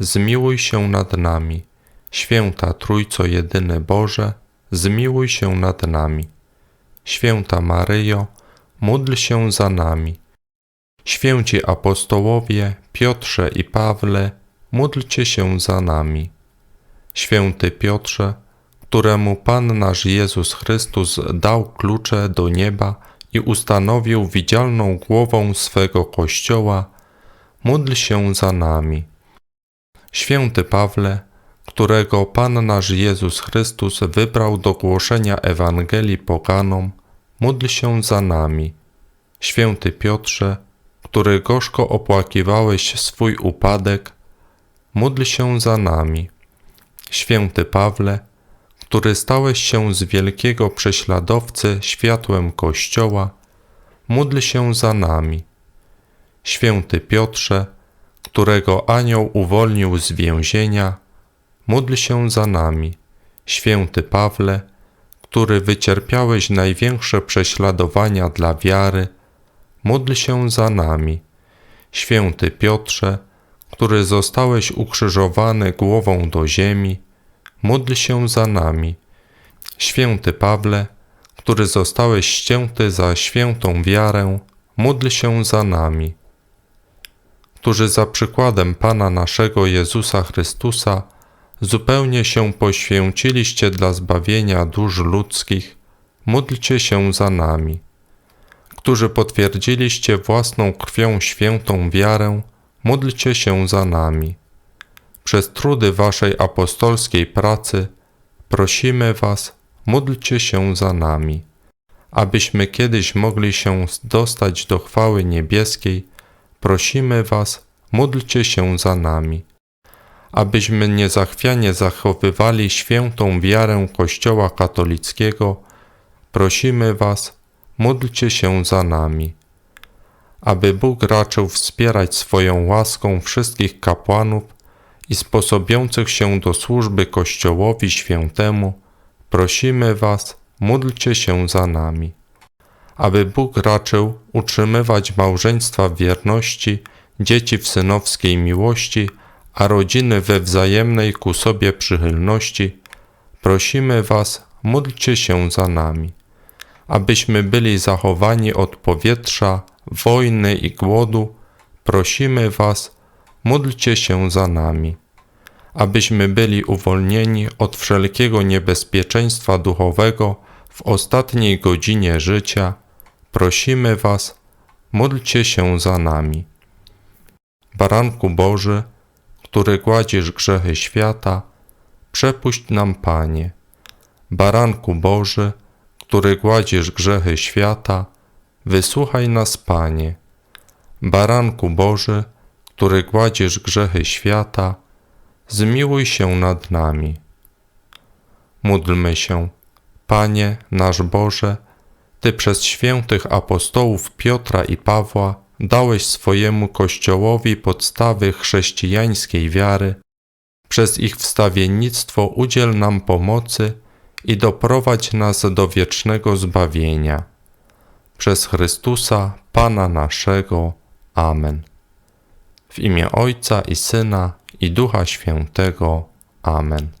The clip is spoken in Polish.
zmiłuj się nad nami. Święta Trójco Jedyny Boże, zmiłuj się nad nami. Święta Maryjo, módl się za nami. Święci apostołowie Piotrze i Pawle, módlcie się za nami. Święty Piotrze, któremu Pan nasz Jezus Chrystus dał klucze do nieba i ustanowił widzialną głową swego Kościoła, módl się za nami. Święty Pawle, którego Pan nasz Jezus Chrystus wybrał do głoszenia Ewangelii poganom, módl się za nami. Święty Piotrze, który gorzko opłakiwałeś swój upadek, módl się za nami. Święty Pawle, który stałeś się z wielkiego prześladowcy światłem Kościoła, módl się za nami. Święty Piotrze, którego anioł uwolnił z więzienia, módl się za nami. Święty Pawle, który wycierpiałeś największe prześladowania dla wiary, módl się za nami. Święty Piotrze, który zostałeś ukrzyżowany głową do ziemi, módl się za nami. Święty Pawle, który zostałeś ścięty za świętą wiarę, módl się za nami. Którzy za przykładem Pana naszego Jezusa Chrystusa zupełnie się poświęciliście dla zbawienia dusz ludzkich, módlcie się za nami. Którzy potwierdziliście własną krwią świętą wiarę, módlcie się za nami. Przez trudy waszej apostolskiej pracy prosimy was, módlcie się za nami, abyśmy kiedyś mogli się dostać do chwały niebieskiej, prosimy was, módlcie się za nami abyśmy niezachwianie zachowywali świętą wiarę Kościoła katolickiego, prosimy Was, módlcie się za nami. Aby Bóg raczył wspierać swoją łaską wszystkich kapłanów i sposobiących się do służby Kościołowi Świętemu, prosimy Was, módlcie się za nami. Aby Bóg raczył utrzymywać małżeństwa w wierności, dzieci w synowskiej miłości, a rodziny we wzajemnej ku sobie przychylności, prosimy Was, módlcie się za nami, abyśmy byli zachowani od powietrza, wojny i głodu, prosimy Was, módlcie się za nami, abyśmy byli uwolnieni od wszelkiego niebezpieczeństwa duchowego w ostatniej godzinie życia, prosimy Was, módlcie się za nami. Baranku Boży, który gładzisz grzechy świata, przepuść nam, Panie. Baranku Boży, który gładzisz grzechy świata, wysłuchaj nas, Panie. Baranku Boży, który gładzisz grzechy świata, zmiłuj się nad nami. Módlmy się, Panie nasz Boże, Ty przez świętych apostołów Piotra i Pawła dałeś swojemu Kościołowi podstawy chrześcijańskiej wiary, przez ich wstawiennictwo udziel nam pomocy i doprowadź nas do wiecznego zbawienia. Przez Chrystusa, Pana naszego. Amen. W imię Ojca i Syna i Ducha Świętego. Amen.